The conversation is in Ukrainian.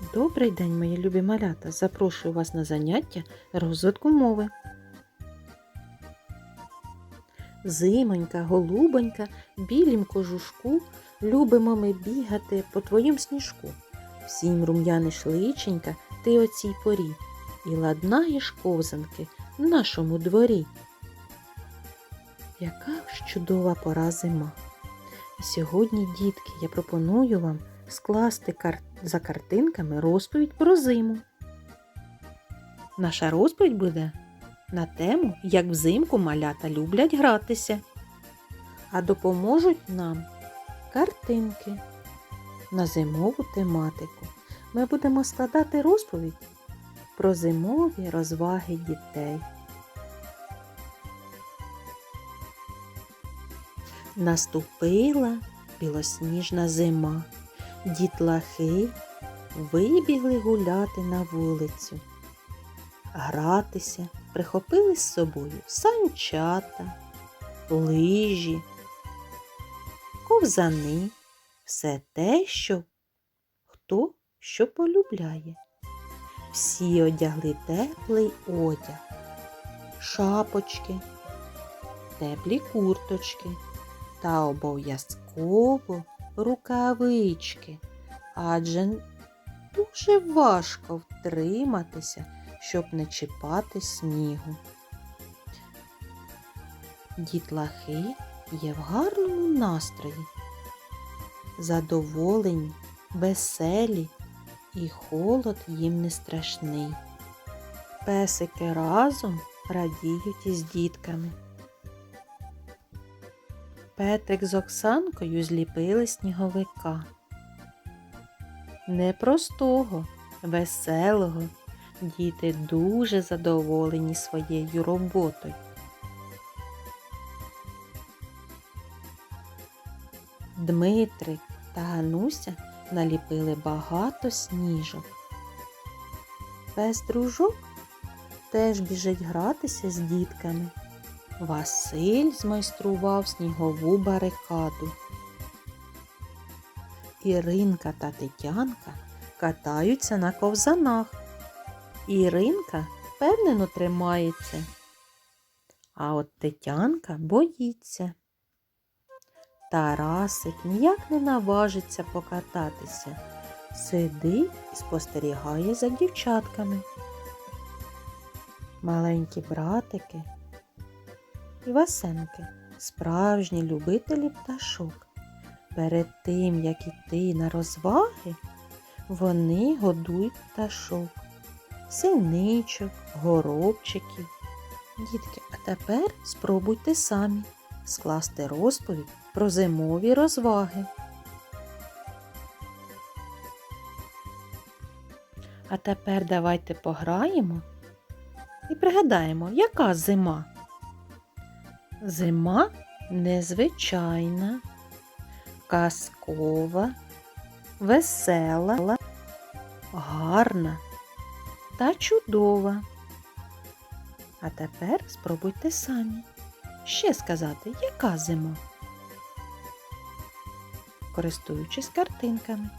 Добрий день, мої любі малята! Запрошую вас на заняття розвитку мови. Зимонька, голубонька, білім кожушку, любимо ми бігати по твоїм сніжку. Всім рум'яниш личенька ти о цій порі, і ладнаєш ковзанки в нашому дворі. Яка ж чудова пора зима! Сьогодні, дітки, я пропоную вам скласти кар... за картинками розповідь про зиму. Наша розповідь буде на тему, як взимку малята люблять гратися. А допоможуть нам картинки на зимову тематику. Ми будемо складати розповідь про зимові розваги дітей. Наступила білосніжна зима. Дітлахи вибігли гуляти на вулицю, гратися, прихопили з собою санчата, лижі, ковзани, все те, що хто що полюбляє. Всі одягли теплий одяг, шапочки, теплі курточки та обов'язково рукавички, адже дуже важко втриматися, щоб не чіпати снігу. Дітлахи є в гарному настрої, задоволені, веселі і холод їм не страшний. Песики разом радіють із дітками. Петрик з Оксанкою зліпили сніговика. Непростого, веселого. Діти дуже задоволені своєю роботою. Дмитрик та Гануся наліпили багато сніжок. Пес дружок теж біжить гратися з дітками. Василь змайстрував снігову барикаду. Іринка та Тетянка катаються на ковзанах. Іринка впевнено тримається, а от Тетянка боїться. Тарасик ніяк не наважиться покататися, сидить і спостерігає за дівчатками. Маленькі братики і Васенки справжні любителі пташок. Перед тим, як іти на розваги, вони годують пташок, синичок, горобчиків. Дітки, а тепер спробуйте самі скласти розповідь про зимові розваги. А тепер давайте пограємо і пригадаємо, яка зима. Зима незвичайна, казкова, весела, гарна. Та чудова. А тепер спробуйте самі. Ще сказати, яка зима, користуючись картинками.